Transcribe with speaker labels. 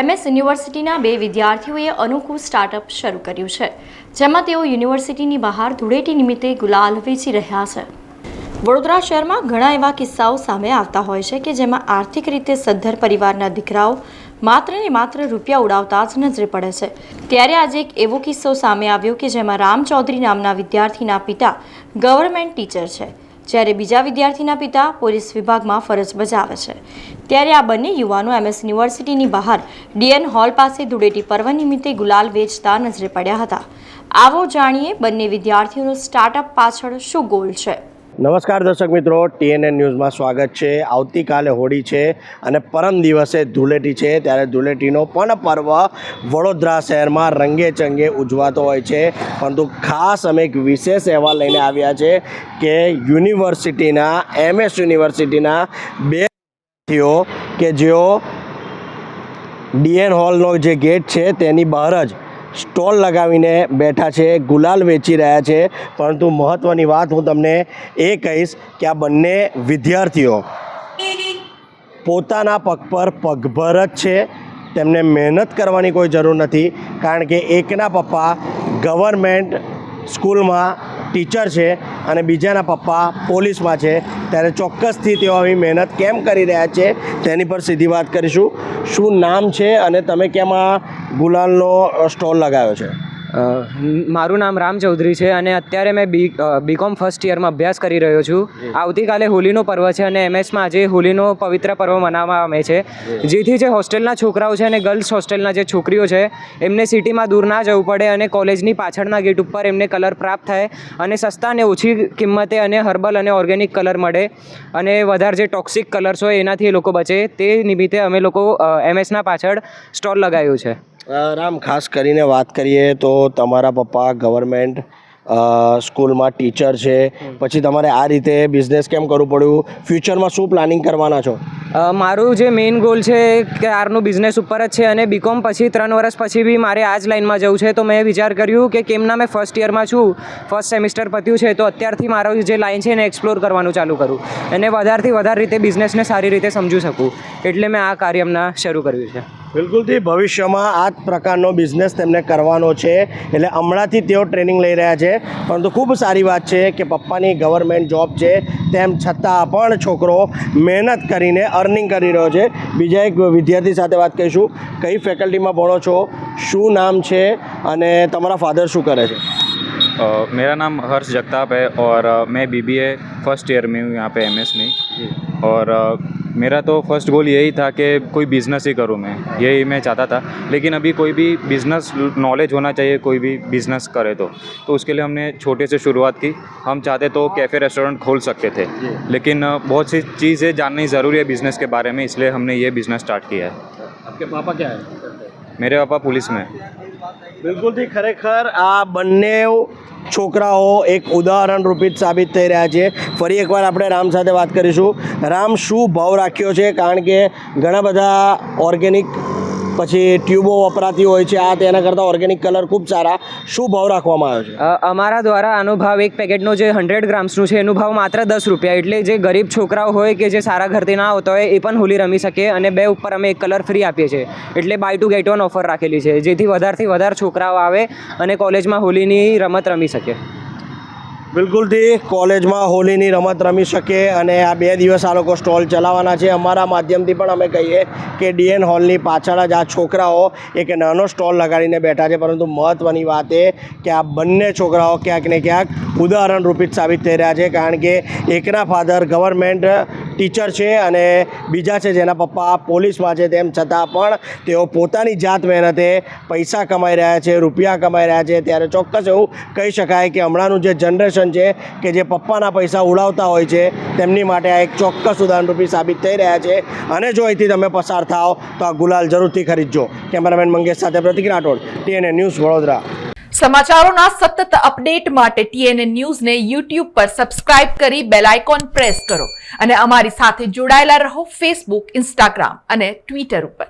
Speaker 1: MS યુનિવર્સિટીના બે વિદ્યાર્થીઓએ અનોખું સ્ટાર્ટઅપ શરૂ કર્યું છે, જેમાં તેઓ યુનિવર્સિટીની બહાર ધૂળેટી નિમિત્તે ગુલાલ વેચી રહ્યા છે. વડોદરા શહેરમાં ઘણા એવા કિસ્સાઓ સામે આવતા હોય છે કે જેમાં આર્થિક રીતે સદ્ધર પરિવારના દીકરાઓ માત્ર ને માત્ર રૂપિયા ઉડાવતા જ નજરે પડે છે. ત્યારે આજે એક એવો કિસ્સો સામે આવ્યો કે જેમાં રામ ચૌધરી નામના વિદ્યાર્થીના પિતા ગવર્મેન્ટ ટીચર છે. જ્યારે બીજા વિદ્યાર્થીના પિતા પોલીસ વિભાગમાં ફરજ બજાવે છે. ત્યારે આ બંને યુવાનો એમએસ યુનિવર્સિટીની બહાર ડીએન હોલ પાસે ધૂળેટી પર્વ નિમિત્તે ગુલાલ વેચતા નજરે પડ્યા હતા. આવો જાણીએ બંને વિદ્યાર્થીઓનો સ્ટાર્ટઅપ પાછળ શું ગોલ છે?
Speaker 2: નમસ્કાર દર્શક મિત્રો ટીએનએન ન્યૂઝમાં સ્વાગત છે. આવતીકાલે હોળી છે અને પરમ દિવસે ધૂળેટી છે. ત્યારે ધૂળેટીનો પણ પર્વ વડોદરા શહેરમાં રંગે ચંગે ઉજવાતો હોય છે. પરંતુ ખાસ અમે એક વિશેષ અહેવાલ લઈને આવ્યા છે કે યુનિવર્સિટીના એમએસ યુનિવર્સિટીના બે વિદ્યાર્થીઓ કે જેઓ ડીએન હોલનો જે ગેટ છે તેની બહાર જ સ્ટોલ લગાવીને બેઠા છે, ગુલાલ વેચી રહ્યા છે. પરંતુ મહત્ત્વની વાત હું તમને એ કહીશ કે આ બંને વિદ્યાર્થીઓ પોતાના પગ પર પગભર જ છે. તેમને મહેનત કરવાની કોઈ જરૂર નથી, કારણ કે એકના પપ્પા ગવર્મેન્ટ સ્કૂલમાં ટીચર છે. અને બીજાના પપ્પા પોલીસમાં છે. ત્યારે ચોક્કસથી તેઓ આવી મહેનત કેમ કરી રહ્યા છે તેની પર સીધી વાત કરીશું. શું નામ છે અને તમે કેમ આ ગુલાલનો સ્ટોલ લગાવ્યો છે?
Speaker 3: મારું નામ રામ ચૌધરી છે અને અત્યારે મેં બી બીકોમ ફર્સ્ટ યરમાં અભ્યાસ કરી રહ્યો છું. આવતીકાલે હોલીનો પર્વ છે અને એમએસમાં આજે હોલીનો પવિત્ર પર્વ મનાવવામાં આવે છે. જેથી જે હોસ્ટેલના છોકરાઓ છે અને ગર્લ્સ હોસ્ટેલના જે છોકરીઓ છે એમને સિટીમાં દૂર ના જવું પડે અને કોલેજની પાછળના ગેટ ઉપર એમને કલર પ્રાપ્ત થાય અને સસ્તા અને ઓછી કિંમતે અને હર્બલ અને ઓર્ગેનિક કલર મળે અને વધારે જે ટોક્સિક કલર્સ હોય એનાથી એ લોકો બચે. તે નિમિત્તે અમે લોકો એમએસના પાછળ સ્ટોલ લગાવ્યું છે.
Speaker 2: રામ, ખાસ કરીને વાત કરીએ તો તમારા પપ્પા ગવર્મેન્ટ સ્કૂલમાં ટીચર છે. પછી તમારે આ રીતે બિઝનેસ કેમ કરવું પડ્યું? ફ્યુચરમાં શું પ્લાનિંગ કરવાના છો?
Speaker 3: મારું જે મેઇન ગોલ છે કે આરનું બિઝનેસ ઉપર જ છે અને બીકોમ પછી ત્રણ વર્ષ પછી બી મારે આ જ લાઈનમાં જવું છે. તો મેં વિચાર કર્યું કે કેમના મેં ફર્સ્ટ યરમાં છું ફર્સ્ટ સેમિસ્ટર પત્યું છે, તો અત્યારથી મારું જે લાઈન છે એને એક્સપ્લોર કરવાનું ચાલુ કરું અને વધારેથી વધારે રીતે બિઝનેસને સારી રીતે સમજી શકું. એટલે મેં આ કાર્ય હમણાં શરૂ કર્યું છે.
Speaker 2: બિલકુલથી ભવિષ્યમાં આ જ પ્રકારનો બિઝનેસ તેમને કરવાનો છે એટલે હમણાંથી તેઓ ટ્રેનિંગ લઈ રહ્યા છે પરંતુ ખૂબ સારી વાત છે કે પપ્પાની ગવર્મેન્ટ જોબ છે તેમ છતાં પણ છોકરો મહેનત કરીને અર્નિંગ કરી રહ્યો છે બીજા એક વિદ્યાર્થી સાથે વાત કરીશું કઈ ફેકલ્ટીમાં ભણો છો શું નામ છે અને તમારા ફાધર શું કરે છે
Speaker 4: अ, मेरा नाम हर्ष जगताप है और अ, मैं B B A first year में हूँ यहाँ पे एम एस में और अ, मेरा तो फ़र्स्ट गोल यही था कि कोई बिज़नेस ही करूँ मैं यही मैं चाहता था। लेकिन अभी कोई भी बिज़नेस नॉलेज होना चाहिए कोई भी बिज़नेस करे तो। तो उसके लिए हमने छोटे से शुरुआत की। हम चाहते तो कैफ़े रेस्टोरेंट खोल सकते थे। लेकिन बहुत सी चीज़ें जाननी ज़रूरी है बिज़नेस के बारे में इसलिए हमने ये बिज़नेस स्टार्ट किया है।
Speaker 2: आपके पापा क्या है?
Speaker 4: मेरे पापा पुलिस में
Speaker 2: બિલકુલથી ખરેખર આ બંને છોકરાઓ એક ઉદાહરણ રૂપિત સાબિત થઈ રહ્યા છે. ફરી એકવાર આપણે રામ સાથે વાત કરીશું. રામ, શું ભાવ રાખ્યો છે? કારણ કે ઘણા બધા ઓર્ગેનિક પછી ટ્યુબો વપરાતી હોય છે. આ તેના કરતાં ઓર્ગેનિક કલર ખૂબ સારા. શું ભાવ રાખવામાં આવ્યો છે?
Speaker 3: અમારા દ્વારા આનો ભાવ એક પેકેટનો જે હંડ્રેડ ગ્રામ્સનું છે, એનું ભાવ માત્ર દસ રૂપિયા. એટલે જે ગરીબ છોકરાઓ હોય કે જે સારા ઘરથી ના આવતા હોય, એ પણ હોલી રમી શકે અને બે ઉપર અમે એક કલર ફ્રી આપીએ છીએ. એટલે buy two get one offer રાખેલી છે, જેથી વધારેથી વધારે છોકરાઓ આવે અને કોલેજમાં હોલીની રમત રમી શકે.
Speaker 2: બિલકુલથી કોલેજમાં હોલીની રમત રમી શકે અને આ બે દિવસ આ લોકો સ્ટોલ ચલાવવાના છે. અમારા માધ્યમથી પણ અમે કહીએ કે ડીએન હોલની પાછળ જ આ છોકરાઓ એક નાનો સ્ટોલ લગાડીને બેઠા છે. પરંતુ મહત્ત્વની વાત એ કે આ બંને છોકરાઓ ક્યાંક ને ક્યાંક ઉદાહરણરૂપિત સાબિત થઈ રહ્યા છે. કારણ કે એકના ફાધર ગવર્મેન્ટ ટીચર છે અને બીજા છે જેના પપ્પા પોલીસમાં છે. તેમ છતાં પણ તેઓ પોતાની જાત મહેનતે પૈસા કમાઈ રહ્યા છે, રૂપિયા કમાઈ રહ્યા છે. ત્યારે ચોક્કસ એવું કહી શકાય કે હમણાંનું જે જનરેશન છે કે જે પપ્પાના પૈસા ઉડાવતા હોય છે, તેમની માટે આ એક ચોક્કસ ઉદાહરણરૂપી સાબિત થઈ રહ્યા છે. અને જો અહીંથી તમે પસાર થાઓ, તો આ ગુલાલ જરૂરથી ખરીદજો. કેમેરામેન મંગેશ સાથે પ્રતિક રાઠોડ, ટીએનએ ન્યૂઝ વડોદરા.
Speaker 5: સમાચારોના સતત અપડેટ માટે ટીએનએ ન્યૂઝને યુટ્યુબ પર સબસ્ક્રાઇબ કરી બેલ આઇકોન પ્રેસ કરો. અને અમારી સાથે જોડાયેલા રહો ફેસબુક ઇન્સ્ટાગ્રામ અને ટ્વિટર ઉપર.